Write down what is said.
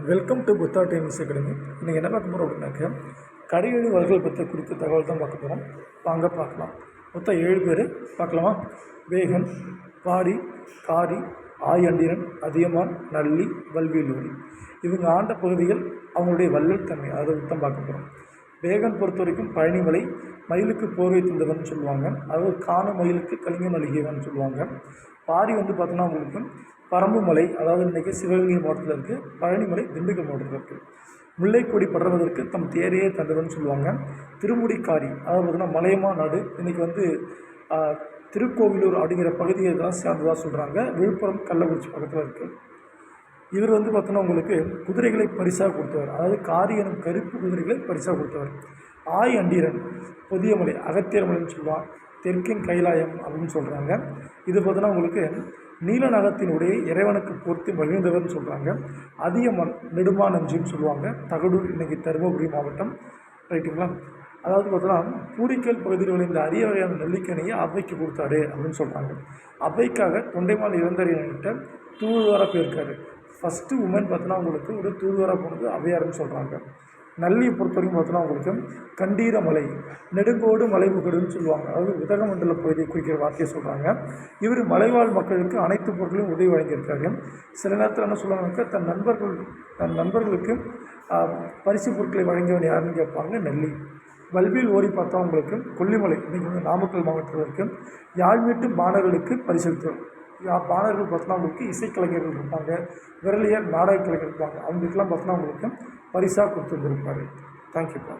Welcome to Buddha times academy. இன்றைக்கி என்ன பார்க்க போகிறோம் அப்படின்னாக்க கடையெழு வகைகள் பற்றி குறித்த தகவல் தான் பார்க்க போகிறோம் வாங்க பார்க்கலாம். மொத்தம் ஏழு பேர் பார்க்கலாமா? வேகன் பாரி காரி ஆயண்டிரன் அதியமான் நல்லி வல்வியலூரி. இவங்க ஆண்ட பகுதிகள் அவங்களுடைய வள்ளல் தன்மை. அதை தான் பார்க்க போகிறோம் வேகன் பொறுத்த வரைக்கும் பழனிமலை மயிலுக்கு போர்வை தந்தவன் சொல்லுவாங்க. அதாவது காண மயிலுக்கு கலிங்கம் அழுகியவன் சொல்லுவாங்க. பாரி வந்து பார்த்தோன்னா உங்களுக்கு பரம்பு மலை அதாவது இன்றைக்கி சிவகங்கை மாவட்டத்தில் இருக்குது பழனிமலை திண்டுக்கல் மாவட்டத்தில் இருக்குது முல்லைக்கொடி படர்வதற்கு தம் தேரையே தந்தவன் சொல்லுவாங்க. திருமுடிக்காரி அதாவது பார்த்திங்கன்னா மலையமா நாடு இன்றைக்கி வந்து திருக்கோவிலூர் அப்படிங்கிற பகுதியை தான் சேர்ந்ததாக சொல்கிறாங்க விழுப்புரம் கள்ளக்குறிச்சி பக்கத்தில் இருக்குது இவர் வந்து பார்த்தோன்னா உங்களுக்கு குதிரைகளை பரிசாக கொடுத்தவர். அதாவது காரி எனும் கருப்பு குதிரைகளை பரிசாக கொடுத்தவர். ஆய் அண்டீரன் புதியமலை அகத்தியர் மலைன்னு சொல்லுவான் தெற்கின் கைலாயம் அப்படின்னு சொல்கிறாங்க இது பார்த்தோன்னா உங்களுக்கு நீல நகரத்தின் உடையை இறைவனுக்கு பொறுத்து மகிழ்ந்தவர்னு சொல்கிறாங்க அதிக மண் நெடுமா நஞ்சின்னு சொல்லுவாங்க. தகடூர் இன்னைக்கு தருமபுரி மாவட்டம். ரைட்டுங்களா அதாவது பார்த்தோன்னா பூரிக்கல் பகுதியில் விளைந்த அரிய வகையான நெல்லிக்கனியை அவ்வைக்கு கொடுத்தாரு அப்படின்னு சொல்கிறாங்க அவ்வைக்காக தொண்டைமால் இளந்தரையன்கிட்ட தூதுவராக போயிருக்காரு. ஃபஸ்ட்டு உமன் பார்த்தோன்னா உங்களுக்கு ஒரு தூதுவராக போனது அவ்வையாருன்னு சொல்கிறாங்க நல்லியை பொறுத்த வரைக்கும் பார்த்தோன்னா உங்களுக்கு கண்டீர மலை நெடுங்கோடு மலைமுகடுன்னு சொல்லுவாங்க. அதாவது உதகமண்டல பகுதியை குறிக்கிற வார்த்தையை சொல்கிறாங்க இவர் மலைவாழ் மக்களுக்கு அனைத்து பொருட்களையும் உதவி வழங்கியிருக்காரு. சில நேரத்தில் என்ன சொல்லுவாங்கன்னாக்கா தன் நண்பர்கள் தன் நண்பர்களுக்கு பரிசு பொருட்களை வழங்கியவன் யாருன்னு கேட்பாங்க நெல்லி. வல்வில் ஓடி பார்த்தா உங்களுக்கு கொல்லிமலை இன்றைக்கி வந்து நாமக்கல் மாவட்டத்தில் இருக்குது யாழ்மீட்டு மாணவர்களுக்கு பரிசளித்தோம். யா- மாணவர்கள் பார்த்தோன்னா உங்களுக்கு இசைக்கலைஞர்கள் இருப்பாங்க விரலியர் நாடக கலைஞர் இருப்பாங்க. அவங்களுக்கெல்லாம் பார்த்தோன்னா உங்களுக்கு பரிசாக கொடுத்துருந்துருப்பாரு. தேங்க்யூப்பா